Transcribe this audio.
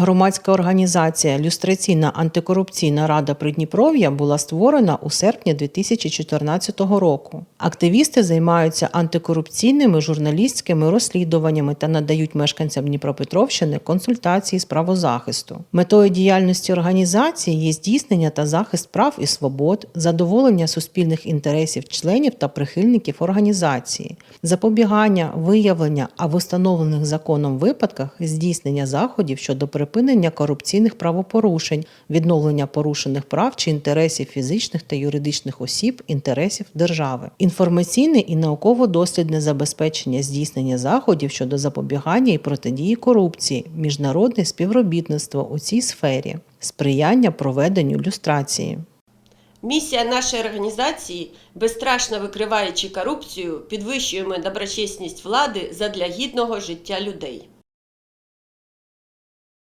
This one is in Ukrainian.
Громадська організація Люстраційна антикорупційна рада Придніпров'я була створена у серпні 2014 року. Активісти займаються антикорупційними журналістськими розслідуваннями та надають мешканцям Дніпропетровщини консультації з правозахисту. Метою діяльності організації є здійснення та захист прав і свобод, задоволення суспільних інтересів членів та прихильників організації, запобігання, виявлення, а в установлених законом випадках здійснення заходів щодо припинення корупційних правопорушень, відновлення порушених прав чи інтересів фізичних та юридичних осіб, інтересів держави, інформаційне і науково-дослідне забезпечення здійснення заходів щодо запобігання і протидії корупції, міжнародне співробітництво у цій сфері, сприяння проведенню люстрації. Місія нашої організації, безстрашно викриваючи корупцію, підвищуємо доброчесність влади задля гідного життя людей.